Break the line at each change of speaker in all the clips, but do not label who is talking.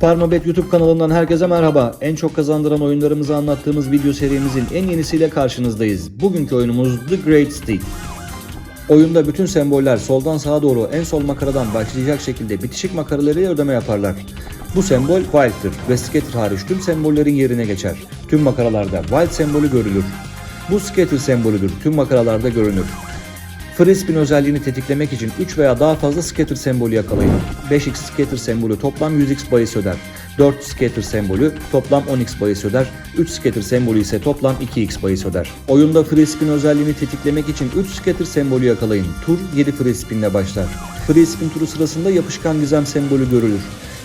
Parmabet YouTube kanalından herkese merhaba. En çok kazandıran oyunlarımızı anlattığımız video serimizin en yenisiyle karşınızdayız. Bugünkü oyunumuz The Great Stick. Oyunda bütün semboller soldan sağa doğru en sol makaradan başlayacak şekilde bitişik makaralarıyla ödeme yaparlar. Bu sembol Wild'dır ve Scatter hariç tüm sembollerin yerine geçer. Tüm makaralarda Wild sembolü görülür. Bu Scatter sembolüdür. Tüm makaralarda görünür. Frisbin özelliğini tetiklemek için 3 veya daha fazla scatter sembolü yakalayın. 5x scatter sembolü toplam 100x bahis öder. 4 scatter sembolü toplam 10x bahis öder. 3 scatter sembolü ise toplam 2x bahis öder. Oyunda Frisbin özelliğini tetiklemek için 3 scatter sembolü yakalayın. Tur 7 Frisbin ile başlar. Frisbin turu sırasında yapışkan gizem sembolü görülür.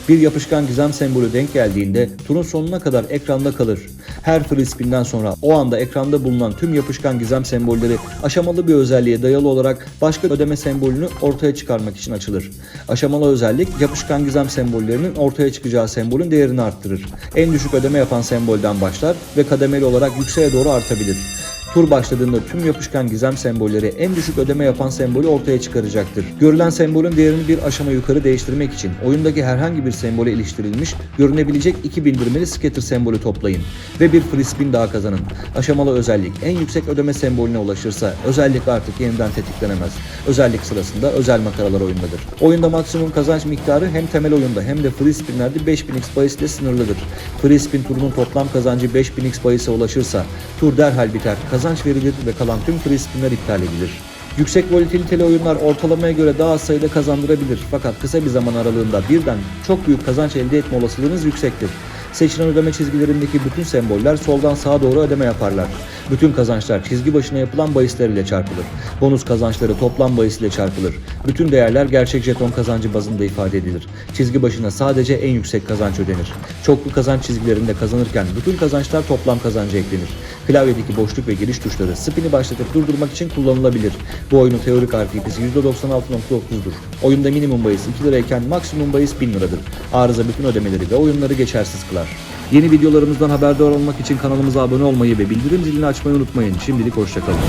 Bir yapışkan gizem sembolü denk geldiğinde turun sonuna kadar ekranda kalır. Her free spin'den sonra o anda ekranda bulunan tüm yapışkan gizem sembolleri aşamalı bir özelliğe dayalı olarak başka ödeme sembolünü ortaya çıkarmak için açılır. Aşamalı özellik yapışkan gizem sembollerinin ortaya çıkacağı sembolün değerini arttırır. En düşük ödeme yapan sembolden başlar ve kademeli olarak yükseğe doğru artabilir. Tur başladığında tüm yapışkan gizem sembolleri en düşük ödeme yapan sembolü ortaya çıkaracaktır. Görülen sembolün değerini bir aşama yukarı değiştirmek için oyundaki herhangi bir sembole iliştirilmiş görünebilecek iki bindirmeli scatter sembolü toplayın ve bir free daha kazanın. Aşamalı özellik en yüksek ödeme sembolüne ulaşırsa özellik artık yeniden tetiklenemez. Özellik sırasında özel makaralar oyundadır. Oyunda maksimum kazanç miktarı hem temel oyunda hem de free spinlerde 5000x bahis ile sınırlıdır. Free turunun toplam kazancı 5000x bahise ulaşırsa tur derhal biter, kazanç verilir ve kalan tüm free spinler iptal edilir. Yüksek volatiliteli oyunlar ortalamaya göre daha az sayıda kazandırabilir fakat kısa bir zaman aralığında birden çok büyük kazanç elde etme olasılığınız yüksektir. Seçilen ödeme çizgilerindeki bütün semboller soldan sağa doğru ödeme yaparlar. Bütün kazançlar çizgi başına yapılan bahisler ile çarpılır. Bonus kazançları toplam bahis ile çarpılır. Bütün değerler gerçek jeton kazancı bazında ifade edilir. Çizgi başına sadece en yüksek kazanç ödenir. Çoklu kazanç çizgilerinde kazanırken bütün kazançlar toplam kazanca eklenir. Klavyedeki boşluk ve giriş tuşları spini başlatıp durdurmak için kullanılabilir. Bu oyunun teorik RTP'si %96.9'dur. Oyunda minimum bahis 2 lirayken maksimum bahis 1000 liradır. Arıza bütün ödemeleri ve oyunları geçersiz kılar. Yeni videolarımızdan haberdar olmak için kanalımıza abone olmayı ve bildirim zilini açmayı unutmayın. Şimdilik hoşçakalın.